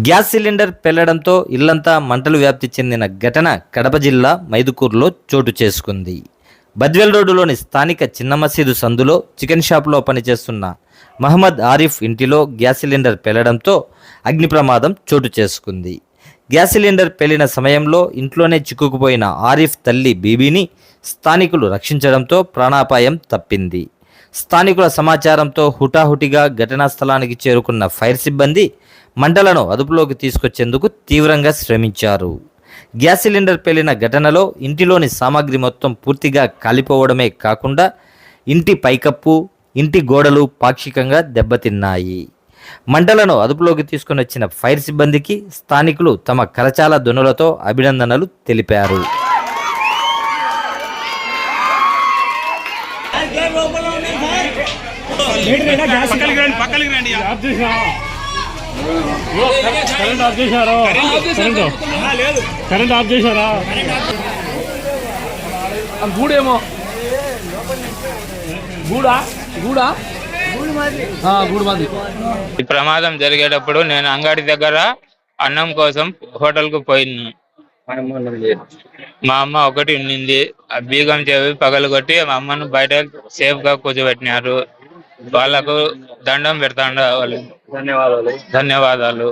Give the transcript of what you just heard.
Gas cylinder పెళ్ళడంతో ఇల్లంతా మంటలు వ్యాప్తి చెందిన ఘటన కడప జిల్లా మైదుకూరులో చోటు చేసుకుంది. బద్వెల్ రోడ్డులోని స్థానిక చిన్న మసీదు సందులో చికెన్ షాప్లో పనిచేస్తున్న మహమ్మద్ ఆరిఫ్ ఇంటిలో గ్యాస్ సిలిండర్ పెళ్ళడంతో అగ్ని ప్రమాదం చోటు చేసుకుంది. గ్యాస్ సిలిండర్ పెళ్ళిన సమయంలో ఇంట్లోనే చిక్కుకుపోయిన ఆరిఫ్ తల్లి బీబీని స్థానికులు రక్షించడంతో ప్రాణాపాయం తప్పింది. స్థానికుల సమాచారంతో హుటాహుటిగా ఘటనా స్థలానికి చేరుకున్న ఫైర్ సిబ్బంది మంటలను అదుపులోకి తీసుకొచ్చేందుకు తీవ్రంగా శ్రమించారు. గ్యాస్ సిలిండర్ పేలిన ఘటనలో ఇంటిలోని సామాగ్రి మొత్తం పూర్తిగా కాలిపోవడమే కాకుండా ఇంటి పైకప్పు ఇంటి గోడలు పాక్షికంగా దెబ్బతిన్నాయి. మంటలను అదుపులోకి తీసుకుని వచ్చిన ఫైర్ సిబ్బందికి స్థానికులు తమ కరచాల ధ్వనులతో అభినందనలు తెలిపారు. పక్కలికి రండి పక్కలికి రండి కరెంట్ ఆఫ్ చేశారు కరెంట్ ఆఫ్ చేశారా గూడేమో గూడా గూడా ఈ ప్రమాదం జరిగేటప్పుడు నేను అంగడి దగ్గర అన్నం కోసం హోటల్కు పోయినా. మా అమ్మ ఒకటి ఉండింది ఆ బీగం చెవి పగలగొట్టి మా అమ్మను బయట సేఫ్గా కూర్చోబెట్టినారు. వాళ్ళకు దండం పెడతాండ వాళ్ళు. ధన్యవాదాలు. ధన్యవాదాలు.